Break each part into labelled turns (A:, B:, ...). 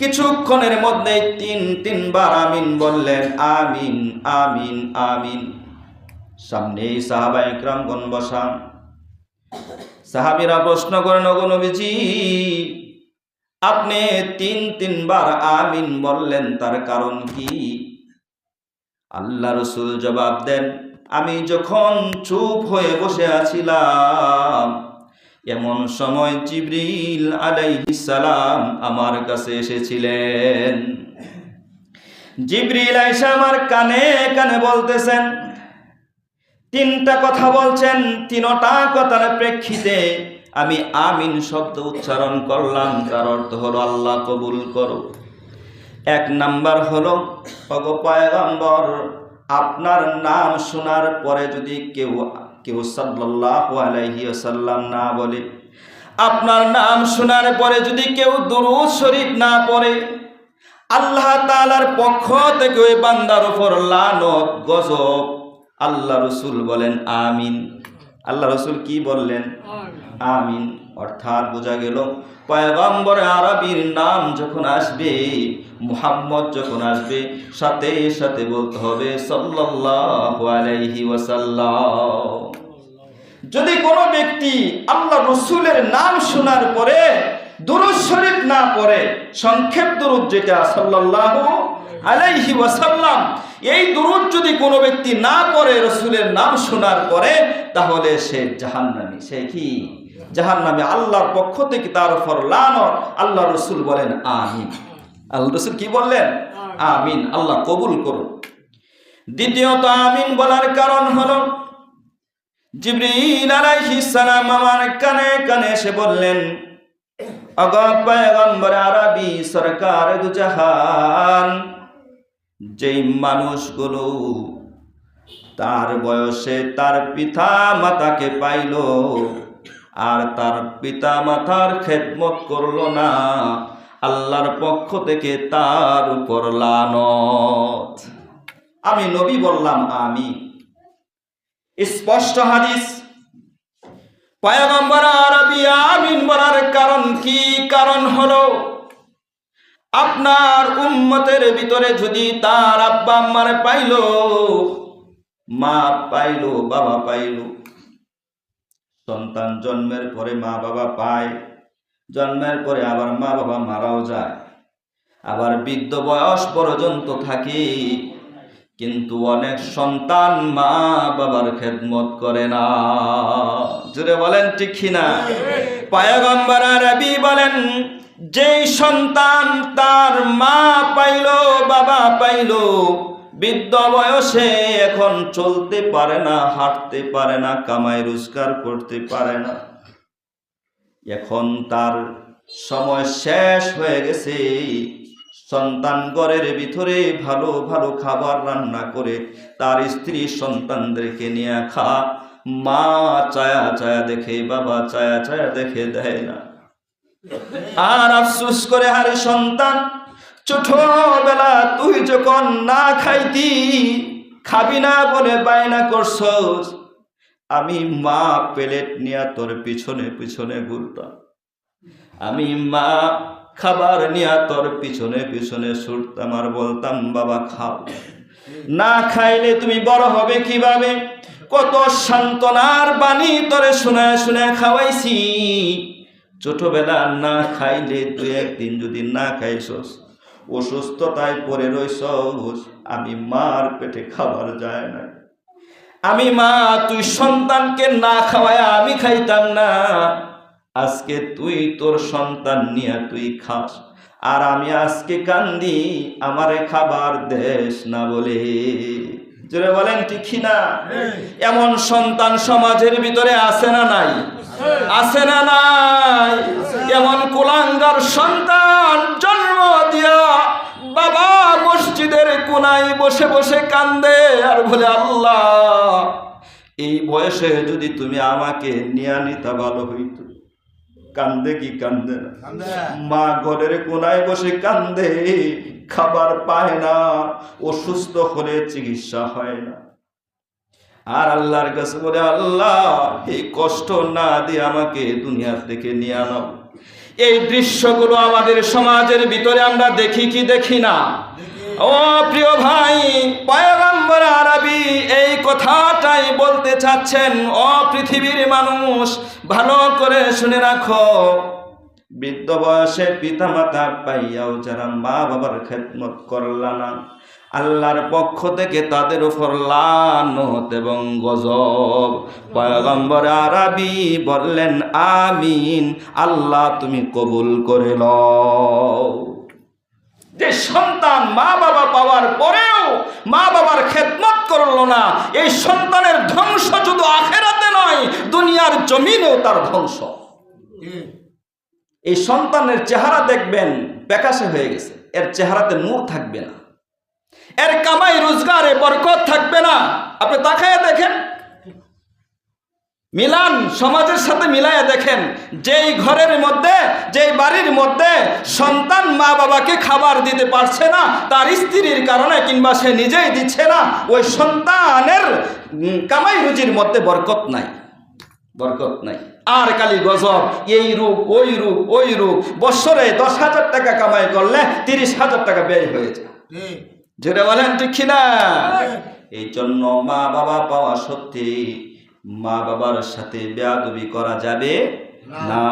A: কিছুক্ষণের মধ্যে তিন, তিনবার আমিন বললেন, আমিন আমিন আমিন। সামনেই সাহাবা একরামগণ বসা। সাহাবিরা প্রশ্ন করেন নবীজি, আপনি তিন, তিনবার আমিন বললেন, তার কারণ কি? আল্লাহ রসুল জবাব দেন, আমি যখন চুপ হয়ে বসে আছিলাম এমন সময় জিবরিল আলাইহিস সালাম আমার কাছে এসেছিলেন। জিবরিল আইসা আমার কানে কানে বলতেছেন, তিনটা কথা বলছেন, তিনটা কথার প্রেক্ষিতে আমি আমিন শব্দ উচ্চারণ করলাম তার অর্থ হলো আল্লাহ কবুল করো। এক নাম্বার হলো অগ পয়গম্বর, আপনার নাম শোনার পরে যদি কেউ কেউ সাল্লাল্লাহু আলাইহি ওয়াসাল্লাম না বলে। আপনার নাম শোনার পরে যদি কেউ দুরূদ শরীফ না পড়ে, আল্লাহ তাআলার পক্ষ থেকে ওই বান্দার উপর লানত, গজব। আল্লাহ রসুল বলেন, আমিন। আল্লাহ রসুল কি বললেন? আমিন। অর্থাৎ বোঝা গেল, পয়গম্বর আরবির নাম যখন আসবে মুহাম্মদ যখন আসবে, সাথে সাথে বলতে হবে আলাইহি যদি কোনো ব্যক্তি আল্লাহ রসুলের নাম শোনার পরে, দুরুদ শরীফ না পড়ে, সংক্ষেপ দুরুদ যেটা, সাল্লাল্লাহু আলাইহি ওয়াসাল্লাম, এই দুরুদ যদি কোনো ব্যক্তি না পড়ে, রসুলের নাম শোনার পরে, তাহলে সে জাহান্নামী। সে কি? জাহান্নামী আল্লাহর পক্ষ থেকে তার লানত, আল্লাহ রসুল বলেন, আমিন। আল্লাহ রসুল কি বললেন? আমিন। আল্লাহ কবুল করুন। দ্বিতীয়ত আমিন বলার কারণ হলো জিবরিল আলাইহিস সালাম আমার কানে কানে এসে বললেন অগা পয়গম্বর আরবি সরকার দু জাহান যেই মানুষগুলো তার বয়সে তার পিতা মাতাকে পাইল আর তার পিতা মাতার খেদমত করল না আল্লাহর পক্ষ থেকে তার উপর লানত। আমি নবী বললাম আমি স্পষ্ট হাদিস। পয়গম্বর আরবি আমিন কারণ কি? কারণ হলো, আপনার উম্মতের ভিতরে যদি তার আব্বা আম্মার পাইল, মা পাইল, বাবা পাইল, সন্তান জন্মের পরে মা বাবা পায় জন্মের পরে আবার মা বাবা মারাও যায়। আবার বৃদ্ধ বয়স পর্যন্ত থাকি, কিন্তু অনেক সন্তান মা বাবার খেদমত করে না। জুড়ে বলেন, ঠিক না? পায়গম্বর রবি বলেন, যেই সন্তান তার মা পাইল, বাবা পাইল, বৃদ্ধ বয়সে এখন চলতে পারে না, হাঁটতে পারে না, কামাই রোজগার করতে পারে না। এখন তার সময় শেষ হয়ে গেছে। সন্তান ঘরের ভিতরে ভালো ভালো খাবার রান্না করে তার স্ত্রী সন্তানদেরকে নিয়ে খা। মা চায়া চায়া দেখে, বাবা চায়া চায়া দেখে দেয় না। আর আফসুস করে হারে সন্তান, ছোটবেলা তুই যখন না খাইতি, খাবি না বলে বায়না করছস আমি মা প্লেট নিয়ে তোর পিছনে পিছনে ঘুরতাম। আমি মা খাবার নিয়ে তোর পিছনে পিছনে ছুটতাম আর বলতাম, বাবা, খাও। না খাইলে তুমি বড় হবে কীভাবে? কত সান্ত্বনার বাণী তোরে শুনে শুনে খাওয়াইছি। ছোটবেলা না খাইলে তুই একদিন যদি না খাইছস, অসুস্থতায় পড়ে রইছস। আমি মার পেটে খাবার যায় না আমি মা তুই সন্তানকে না খাওয়ায় আমি খাইতাম না। আজকে তুই তোর সন্তান নিয়ে তুই খাস। আর আমি আজকে কান্দি আমারে খাবার দেশ না বলে। জোরে বলেন ঠিক না? এমন সন্তান সমাজের ভিতরে আছে না নাই? আছে না নাই? এমন কুলাঙ্গার সন্তান কোনায় বসে বসে কান্দে আর বলে আল্লাহ এই বয়সে যদি তুমি আমাকে নিয়ে নিতা ভালো হইতো। কান্দে কি কান্দে মা ঘরের কোনায় বসে কান্দে খাবার পায় না অসুস্থ হলে চিকিৎসা হয় না। আর আল্লাহর কাছে বলে আল্লাহ এই কষ্ট না দিয়ে আমাকে দুনিয়ার থেকে নিয়ে আনাও এই দৃশ্যগুলো আমাদের সমাজের ভিতরে আমরা দেখি কি দেখি না? ও প্রিয় ভাই, পয়গম্বর আরবি এই কথাটাই বলতে চাচ্ছেন, ও পৃথিবীর মানুষ, ভালো করে শুনে রাখো। বৃদ্ধ বয়সে পিতা মাতা পাইয়াও যারা মা বাবার খেদমত করলা না, আল্লাহর পক্ষ থেকে তাদের উপর লানত এবং গজব। পয়গম্বর আরবি বললেন, আমিন, আল্লাহ তুমি কবুল করে লও। যে সন্তান মা বাবা পাওয়ার পরেও মা বাবার খেদমত করল না, এই সন্তানের ধ্বংস শুধু আখেরাতে নয়, দুনিয়ার জমিনেও তার ধ্বংস। এই সন্তানের চেহারা দেখবেন প্যাকাশে হয়ে গেছে। এর চেহারাতে নূর থাকবে না। এর কামাই, রোজগারে বরকত থাকবে না। আপনি তাকায় দেখেন মিলান সমাজের সাথে মিলাইয়া দেখেন যেই ঘরের মধ্যে যেই বাড়ির মধ্যে সন্তান মা বাবাকে খাবার দিতে পারছে না তার স্ত্রীর কারণে কিংবা সে নিজেই দিচ্ছে না ওই সন্তানের কামাই রুজির মধ্যে বরকত নাই। বরকত নাই। আর কালি গজব এই রূপ ওই রূপ ওই রূপ বছরে দশ হাজার টাকা কামাই করলে তিরিশ হাজার টাকা ব্যয় হয়ে যায়। যেটা বলেন ঠিক না এই জন্য মা বাবা পাওয়া সত্যি। মা বাবার সাথে বেয়াদবি করা যাবে না।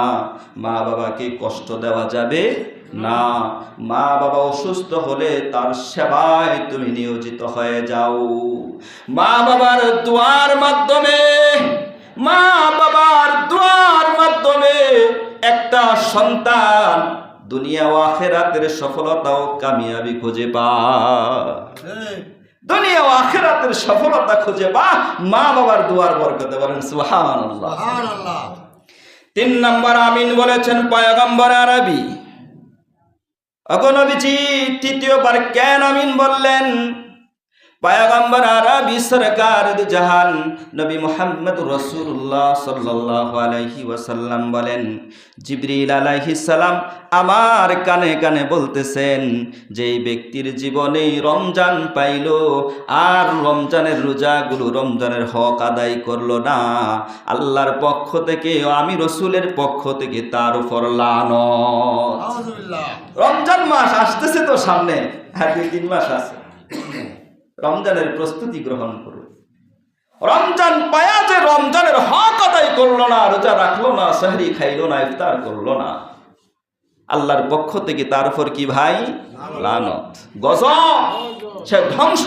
A: মা বাবাকে কষ্ট দেওয়া যাবে না। মা বাবা অসুস্থ হলে তার সেবায় তুমি নিয়োজিত হয়ে যাও। মা বাবার দোয়ার মাধ্যমে মা বাবার দোয়ার মাধ্যমে একটা সন্তান দুনিয়া ও আখেরাতের সফলতা ও কামিয়াবি খুঁজে পায়। দুনিয়া ও আখেরাতের সফলতা খুঁজে বা মা বাবার দুয়ার বরকতে বলেন সুবহানাল্লাহ। তিন নম্বর আমিন বলেছেন পয়গম্বর আরবি। অগনবিজি তৃতীয়বার কেন আমিন বললেন? পয়গম্বর আরবি সরকার জাহান নবী মুহাম্মদ রাসূলুল্লাহ সাল্লাল্লাহু আলাইহি ওয়াসাল্লাম বলেন জিবরিল আলাইহিস সালাম আমার কানে কানে বলতেছেন যে এই ব্যক্তির জীবনে রমজান পাইল আর রমজানের রোজাগুলো রমজানের হক আদায় করল না। আল্লাহর পক্ষ থেকে আমি রসুলের পক্ষ থেকে তার উপর লানত। রমজান মাস আসতেছে তো সামনে আর দুই তিন মাস আছে। রমজানের প্রস্তুতি গ্রহণ করুন। রমজান পায়া যে রমজানের হক আদায় করল না রোজা রাখল না সাহরি খাইলো না ইফতার করল না। আল্লাহর পক্ষ থেকে তারপর কি ভাই? লানত। গজব। সে ধ্বংস।